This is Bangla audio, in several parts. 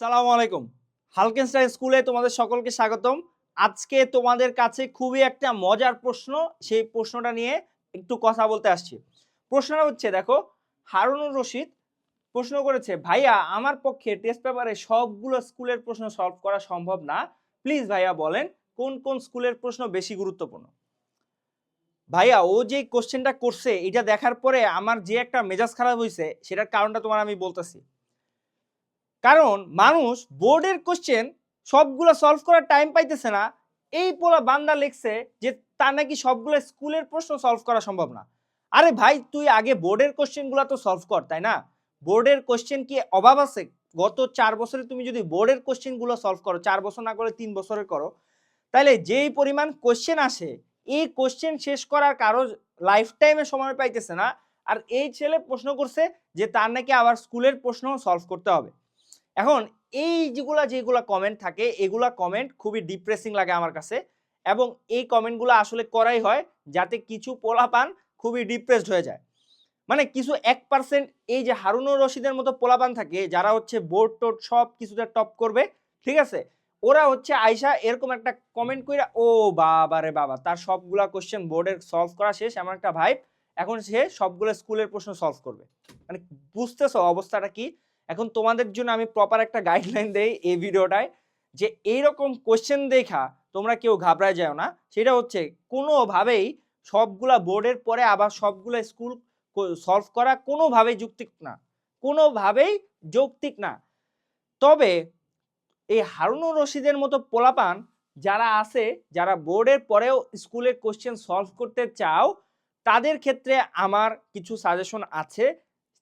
সালাম আলাইকুম। হালকেনস্টাইন স্কুলে তোমাদের সকলকে স্বাগতম। আজকে তোমাদের কাছে খুবই একটা মজার প্রশ্ন, সেই প্রশ্নটা নিয়ে একটু কথা বলতে আসছি। প্রশ্নটা হচ্ছে, দেখো, হারুনুর রশিদ প্রশ্ন করেছে, ভাইয়া, আমার পক্ষে টেস্ট পেপারে সবগুলো স্কুলের প্রশ্ন সলভ করা সম্ভব না। প্লিজ ভাইয়া, বলেন, কোন কোন স্কুলের প্রশ্ন বেশি গুরুত্বপূর্ণ? ভাইয়া, ও যে কোশ্চেনটা করছে, এটা দেখার পরে আমার যে একটা মেজাজ খারাপ হয়েছে সেটার কারণটা তোমার আমি বলতেছি। কারণ মানুষ বোর্ডের কোশ্চেন সবগুলো সলভ করার টাইম পাইতেছে না। এই পোলা বান্দা লিখছে যে তার নাকি সবগুলো স্কুলের প্রশ্ন সলভ করা সম্ভব না। আরে ভাই, তুই আগে বোর্ডের কোশ্চেনগুলো তো সলভ কর, তাই না? বোর্ডের কোশ্চেন কি অভাব আছে? গত চার বছরে তুমি যদি বোর্ডের কোশ্চেনগুলো সলভ করো, চার বছর না করে তিন বছরের করো তাহলে যেই পরিমাণ কোশ্চেন আসে, এই কোশ্চেন শেষ করার কারও লাইফ টাইমে সময় পাইতেছে না। আর এই ছেলে প্রশ্ন করছে যে তার নাকি আবার স্কুলের প্রশ্ন সলভ করতে হবে। এখন এই যেগুলা যেগুলা কমেন্ট থাকে, এগুলা কমেন্ট খুবই ডিপ্রেসিং লাগে আমার কাছে এবং এই কমেন্টগুলো আসলে করাই হয় যাতে কিছু পোলাপান খুবই ডিপ্রেসড হয়ে যায়। মানে কিছু এক পার্সেন্ট এই যে হারুনুর রশিদের মতো পোলাপান থাকে, যারা হচ্ছে বোর্ড টোড সব কিছুতে টপ করবে, ঠিক আছে? ওরা হচ্ছে আয়সা এরকম একটা কমেন্ট কইরা, ও বাবা রে বাবা, তার সবগুলা কোশ্চেন বোর্ডের সলভ করা শেষ, এমন একটা ভাইব এখন সে সবগুলো স্কুলের প্রশ্ন সলভ করবে। মানে বুঝতেছো অবস্থাটা কি? এখন তোমাদের জন্য আমি প্রপার একটা গাইডলাইন দেই এই ভিডিওটায় যে এইরকম কোশ্চেন দেখা তোমরা কেউ ঘাবড়ায় যাও না। সেটা হচ্ছে কোনোভাবেই সবগুলা বোর্ডের পরে আবার সবগুলো স্কুল সলভ করা কোনোভাবেই যুক্তিক না। কোনোভাবেই যৌক্তিক না। তবে এই হারুনুর রশিদের মতো পোলাপান যারা আছে, যারা বোর্ডের পরেও স্কুলের কোশ্চেন সলভ করতে চাও, তাদের ক্ষেত্রে আমার কিছু সাজেশন আছে।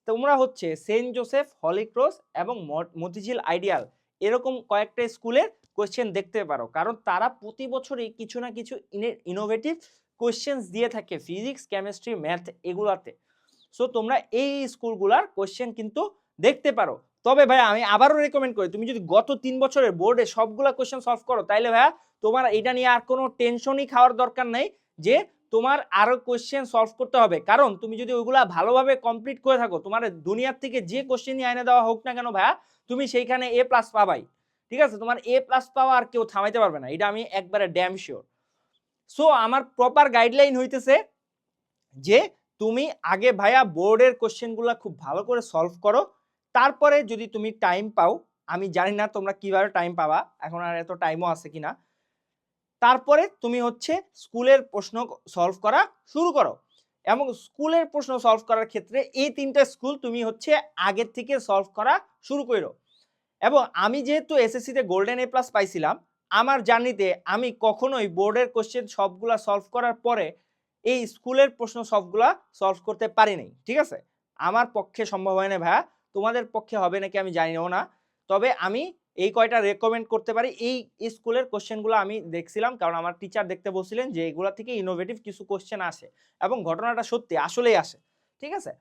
তোমরা হচ্ছে সেন্ট জোসেফ হলিক্রস এবং ম- মতিঝিল আইডিয়াল এরকম কয়েকটা স্কুলের কোয়েশ্চেন দেখতে পারো। কারণ তারা প্রতি বছরই কিছু না কিছু ইনোভেটিভ কোশ্চেন্স দিয়ে থাকে ফিজিক্স কেমিস্ট্রি ম্যাথ এগুলাতে। সো তোমরা এই স্কুলগুলার কোয়েশ্চেন কিন্তু দেখতে পারো। তবে ভাই আমি আবারও রেকমেন্ড করি, তুমি যদি গত তিন বছরের বোর্ডে সবগুলা কোয়েশ্চেন সলভ করো, তাইলে ভাইয়া, তোমার এটা নিয়ে আর কোনো টেনশনই খাওয়ার দরকার নেই যে তোমার আরও কোশ্চেন সলভ করতে হবে। কারণ তুমি যদি ওইগুলা ভালোভাবে কমপ্লিট করে থাকো, তোমার দুনিয়ার থেকে যে কোশ্চেনই আইনে দেওয়া হোক না কেন ভাইয়া, তুমি সেইখানে এ প্লাস পাবাই। ঠিক আছে? তোমার এ প্লাস পাওয়া আর কেউ থামাইতে পারবে না। এটা আমি একবারে ড্যাম শিওর সো আমার প্রপার গাইডলাইন হইতেছে যে তুমি আগে ভাইয়া বোর্ডের কোশ্চেনগুলো খুব ভালো করে সলভ করো। তারপরে যদি তুমি টাইম পাও, আমি জানি না তোমরা কীভাবে টাইম পাবা। এখন আর এত টাইমও আছে কিনা। তারপরে তুমি হচ্ছে স্কুলের প্রশ্ন সলভ করা শুরু করো। এবং স্কুলের প্রশ্ন সলভ করার ক্ষেত্রে এই তিনটা স্কুল তুমি হচ্ছে আগের থেকে সলভ করা শুরু করো। এবং আমি যেহেতু এসএসসিতে গোল্ডেন এ প্লাস পাইছিলাম, আমার জার্নিতে আমি কখনোই বোর্ডের কোশ্চেন সবগুলা সলভ করার পরে এই স্কুলের প্রশ্ন সবগুলা সলভ করতে পারিনি ঠিক আছে? আমার পক্ষে সম্ভব হয় না ভাইয়া। তোমাদের পক্ষে হবে নাকি আমি জানিও না। তবে আমি এই কয়টা রেকমেন্ড করতে পারি? এই স্কুলের কোশ্চেনগুলো আমি দেখছিলাম, কারণ আমার টিচার দেখতে বসছিলেন যে, এগুলো থেকে ইনোভেটিভ কিছু কোশ্চেন আসে এবং ঘটনাটা সত্যি আসলেই আসে। ঠিক আছে?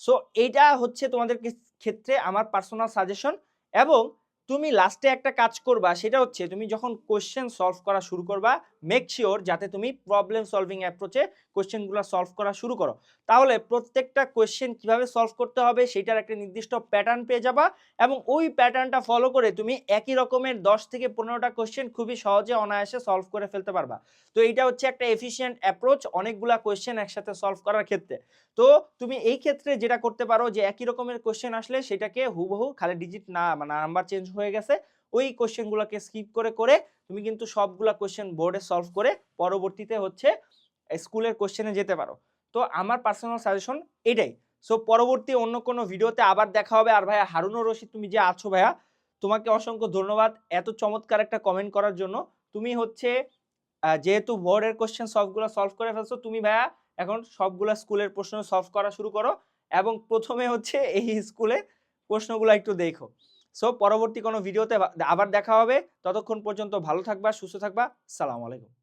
সো এইটা হচ্ছে তোমাদের ক্ষেত্রে আমার পার্সোনাল সাজেশন এবং তুমি লাস্টে একটা কাজ করবা, সেটা হচ্ছে তুমি যখন কোশ্চেন সলভ করা শুরু করবা মেক শিওর যাতে তুমি প্রবলেম সলভিং অ্যাপ্রোচে কোশ্চেনগুলো সলভ করা শুরু করো। তাহলে প্রত্যেকটা কোয়েশ্চেন কীভাবে সলভ করতে হবে সেটার একটা নির্দিষ্ট প্যাটার্ন পেয়ে যাবা এবং ওই প্যাটার্নটা ফলো করে তুমি একই রকমের দশ থেকে পনেরোটা কোশ্চেন খুবই সহজে অনায়াসে সলভ করে ফেলতে পারবা। তো এটা হচ্ছে একটা এফিসিয়েন্ট অ্যাপ্রোচ অনেকগুলা কোশ্চেন একসাথে সলভ করার ক্ষেত্রে। তো তুমি এই ক্ষেত্রে যেটা করতে পারো যে একই রকমের কোশ্চেন আসলে সেটাকে হুবহু খালি ডিজিট না মানে নাম্বার চেঞ্জ হয়ে গেছে। ওই কোশ্চেনগুলোকে স্কিপ করে করে তুমি কিন্তু সবগুলা কোশ্চেন বোর্ডে সলভ করে পরবর্তীতে হচ্ছে স্কুলের কোশ্চেনে যেতে পারো। তো আমার পার্সোনাল সাজেশন এটাই। সো পরবর্তী অন্য কোনো ভিডিওতে আবার দেখা হবে। আর ভাইয়া হারুনুর রশিদ, তুমি যে আছো ভাইয়া, তোমাকে অসংখ্য ধন্যবাদ। এত চমৎকার একটা কমেন্ট করার জন্য। তুমি হচ্ছে যেহেতু বোর্ডের কোশ্চেন সবগুলো সলভ করে ফেলছো, তুমি ভাইয়া এখন সবগুলা স্কুলের প্রশ্ন সলভ করা শুরু করো। এবং প্রথমে হচ্ছে এই স্কুলের প্রশ্নগুলো একটু দেখো। সো পরবর্তী কোনো ভিডিওতে আবার দেখা হবে। ততক্ষণ পর্যন্ত ভালো থাকবা, সুস্থ থাকবা। সালাম আলাইকুম।